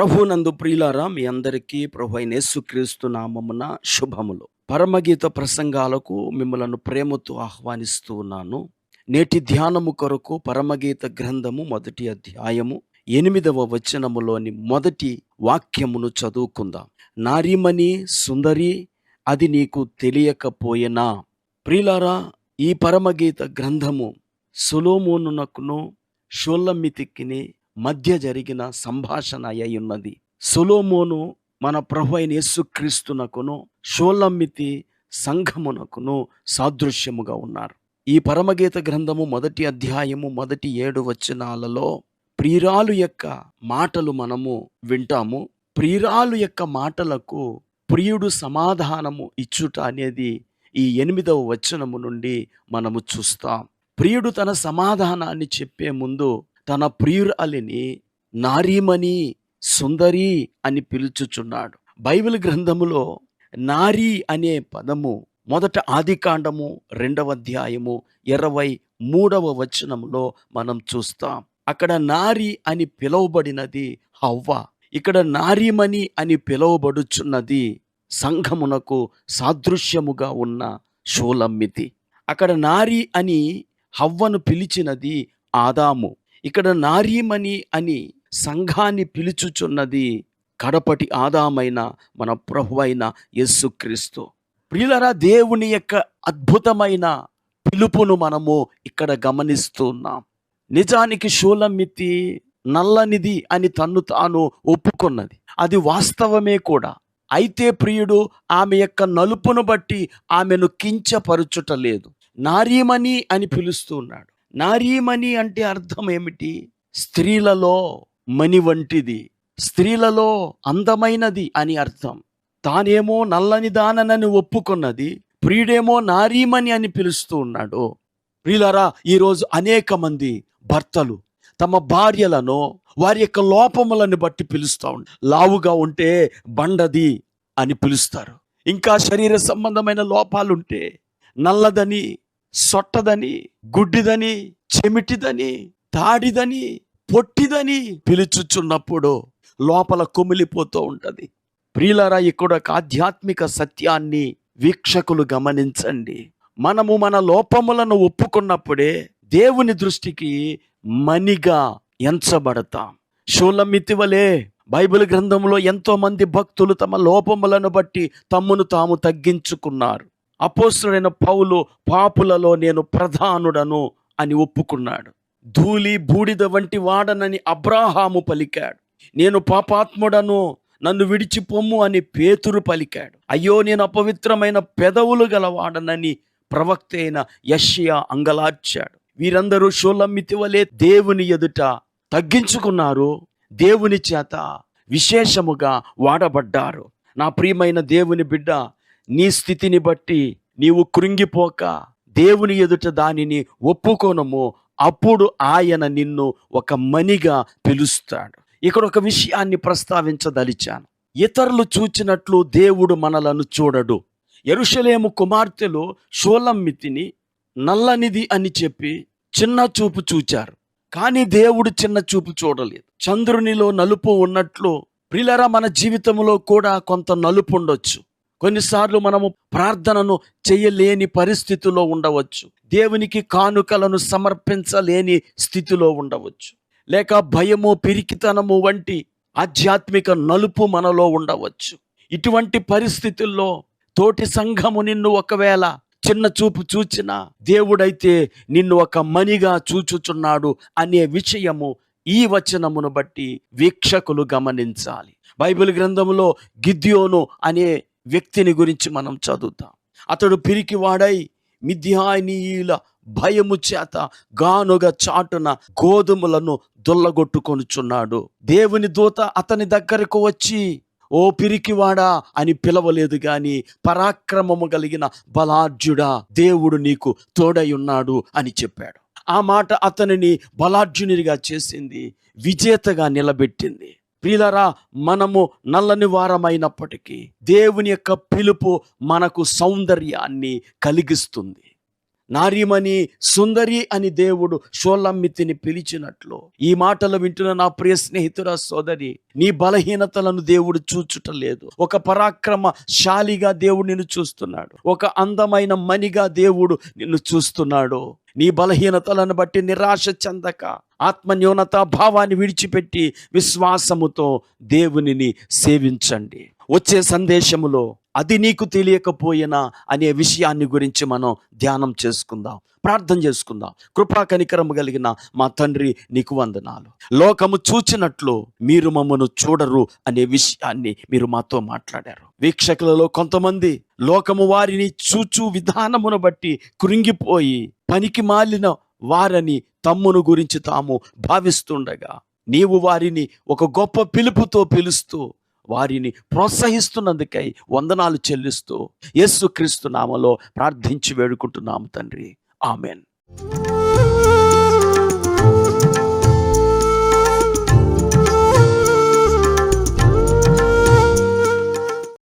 ప్రభునందు ప్రియులారా మీ అందరికీ ప్రభు అయిన యేసుక్రీస్తు నామమున శుభములు. పరమగీత ప్రసంగాలకు మిమ్మలను ప్రేమతో ఆహ్వానిస్తూ ఉన్నాను. నేటి ధ్యానము కొరకు పరమగీత గ్రంథము మొదటి అధ్యాయము ఎనిమిదవ వచనములోని మొదటి వాక్యమును చదువుకుందాం. నారీమణి సుందరి అది నీకు తెలియకపోయినా? ప్రియులారా ఈ పరమగీత గ్రంథము సులోమోనునకును షోల్లమితిక్కిని మధ్య జరిగిన సంభాషణ అయి ఉన్నది. సొలోమోను మన ప్రభు అయిన యేసుక్రీస్తునకును షోలమ్మితి సంఘమునకును సాదృశ్యముగా ఉన్నారు. ఈ పరమగీత గ్రంథము మొదటి అధ్యాయము మొదటి ఏడు వచనాలలో ప్రియురాలు యొక్క మాటలు మనము వింటాము. ప్రియురాలు యొక్క మాటలకు ప్రియుడు సమాధానము ఇచ్చుట అనేది ఈ ఎనిమిదవ వచనము నుండి మనము చూస్తాం. ప్రియుడు తన సమాధానాన్ని చెప్పే ముందు తన ప్రియురాలిని నారీమణి సుందరి అని పిలుచుచున్నాడు. బైబిల్ గ్రంథములో నారీ అనే పదము మొదట ఆదికాండము రెండవ అధ్యాయము ఇరవై మూడవ వచనములో మనం చూస్తాం. అక్కడ నారి అని పిలువబడినది హవ్వ. ఇక్కడ నారీమణి అని పిలువబడుచున్నది సంఘమునకు సాదృశ్యముగా ఉన్న షోలమ్మితి. అక్కడ నారి అని హవ్వను పిలిచినది ఆదాము. ఇక్కడ నారీమణి అని సంఘాన్ని పిలుచుచున్నది కడపటి ఆదామైన మన ప్రభు అయిన యస్సుక్రీస్తు ప్రియులరా దేవుని యొక్క అద్భుతమైన పిలుపును మనము ఇక్కడ గమనిస్తున్నాం నిజానికి షూలమితి నల్లనిది అని తన్ను తాను ఒప్పుకున్నది. అది వాస్తవమే కూడా. అయితే ప్రియుడు ఆమె యొక్క నలుపును బట్టి ఆమెను కించపరుచుట లేదు. నారీమణి అని పిలుస్తున్నాడు నారీమణి అంటే అర్థం ఏమిటి? స్త్రీలలో మణి వంటిది స్త్రీలలో అందమైనది అని అర్థం. తానేమో నల్లని దాననని ఒప్పుకున్నది ప్రియుడేమో నారీమణి అని పిలుస్తూ ఉన్నాడు. ప్రియులరా ఈరోజు అనేక మంది భర్తలు తమ భార్యలను వారి యొక్క లోపములను బట్టి పిలుస్తూ లావుగా ఉంటే బండది అని పిలుస్తారు. ఇంకా శరీర సంబంధమైన లోపాలుంటే నల్లదని సొట్టదని గుడ్డిదని చెమిటిదని తాడిదని పొట్టిదని పిలుచుచున్నప్పుడు లోపల కుమిలిపోతూ ఉంటుంది. ప్రియులరా ఇక్కడ ఒక ఆధ్యాత్మిక సత్యాన్ని వీక్షకులు గమనించండి. మనము మన లోపములను ఒప్పుకున్నప్పుడే దేవుని దృష్టికి మనిగా ఎంచబడతాం. షూలమితి వలె బైబిల్ గ్రంథంలో ఎంతోమంది భక్తులు తమ లోపములను బట్టి తమ్మును తాము తగ్గించుకున్నారు. అపోస్తుడైన పౌలు పాపులలో నేను ప్రధానుడను అని ఒప్పుకున్నాడు. ధూళి బూడిద వంటి వాడనని అబ్రాహాము పలికాడు. నేను పాపాత్ముడను నన్ను విడిచిపొమ్ము అని పేతురు పలికాడు. అయ్యో నేను అపవిత్రమైన పెదవులు గలవాడనని ప్రవక్త అయిన యష్యా అంగలార్చాడు. వీరందరూ షోలమ్మితి వలె దేవుని ఎదుట తగ్గించుకున్నారు. దేవుని చేత విశేషముగా వాడబడ్డారు. నా ప్రియమైన దేవుని బిడ్డ నీ స్థితిని బట్టి నీవు కృంగిపోక దేవుని ఎదుట దానిని ఒప్పుకోనము అప్పుడు ఆయన నిన్ను ఒక మనిగా పిలుస్తాడు. ఇక్కడ ఒక విషయాన్ని ప్రస్తావించదలిచాను. ఇతరులు చూచినట్లు దేవుడు మనలను చూడడు. ఎరుషలేము కుమార్తెలు షోలమ్మితిని నల్లనిది అని చెప్పి చిన్న చూపు చూచారు. కానీ దేవుడు చిన్న చూపు చూడలేదు. చంద్రునిలో నలుపు ఉన్నట్లు ప్రిలరా మన జీవితంలో కూడా కొంత నలుపు ఉండొచ్చు. కొన్నిసార్లు మనము ప్రార్థనను చేయలేని పరిస్థితిలో ఉండవచ్చు. దేవునికి కానుకలను సమర్పించలేని స్థితిలో ఉండవచ్చు. లేక భయము పిరికితనము వంటి ఆధ్యాత్మిక నలుపు మనలో ఉండవచ్చు. ఇటువంటి పరిస్థితుల్లో తోటి సంఘము నిన్ను ఒకవేళ చిన్న చూపు చూచిన దేవుడైతే నిన్ను ఒక మనిగా చూచుచున్నాడు అనే విషయము ఈ వచనమును బట్టి వీక్షకులు గమనించాలి. బైబిల్ గ్రంథంలో గిద్యోను అనే వ్యక్తిని గురించి మనం చదువుతాం. అతడు పిరికివాడై మిథ్యానీయుల భయము చేత గానుగ చాటున గోధుమలను దొల్లగొట్టుకొనుచున్నాడు. దేవుని దూత అతని దగ్గరకు వచ్చి ఓ పిరికివాడా అని పిలవలేదు గాని పరాక్రమము కలిగిన బలార్జుడా దేవుడు నీకు తోడయున్నాడు అని చెప్పాడు. ఆ మాట అతనిని బలార్జునిగా చేసింది విజేతగా నిలబెట్టింది. ప్రియులరా మనము నల్లని వారమైనప్పటికీ దేవుని యొక్క పిలుపు మనకు సౌందర్యాన్ని కలిగిస్తుంది. నారిమని సుందరి అని దేవుడు షోలమ్మితిని పిలిచినట్లు. ఈ మాటలు వింటున్న నా ప్రియ స్నేహితురా సోదరి నీ బలహీనతలను దేవుడు చూచుట లేదు ఒక పరాక్రమశాలిగా దేవుడు నిన్ను చూస్తున్నాడు. ఒక అందమైన మణిగా దేవుడు నిన్ను చూస్తున్నాడు. నీ బలహీనతలను బట్టి నిరాశ చెందక ఆత్మన్యూనత భావాన్ని విడిచిపెట్టి విశ్వాసముతో దేవునిని సేవించండి. వచ్చే సందేశములో అది నీకు తెలియకపోయినా అనే విషయాన్ని గురించి మనం ధ్యానం చేసుకుందాం. ప్రార్థన చేసుకుందాం. కృపా కనికరము కలిగిన మా తండ్రి నీకు వందనాలు. లోకము చూచినట్లు మీరు మమ్మను చూడరు అనే విషయాన్ని మీరు మాతో మాట్లాడారు. వీక్షకులలో కొంతమంది లోకము వారిని చూచు విధానమును బట్టి కృంగిపోయి పనికి మాలిన వారని తమ్మును గురించి తాము భావిస్తుండగా నీవు వారిని ఒక గొప్ప పిలుపుతో పిలుస్తూ వారిని ప్రోత్సహిస్తున్నందుకై వందనాలు చెల్లిస్తూ యేసుక్రీస్తు నామలో ప్రార్థించి వేడుకుంటున్నాము తండ్రి. ఆమెన్.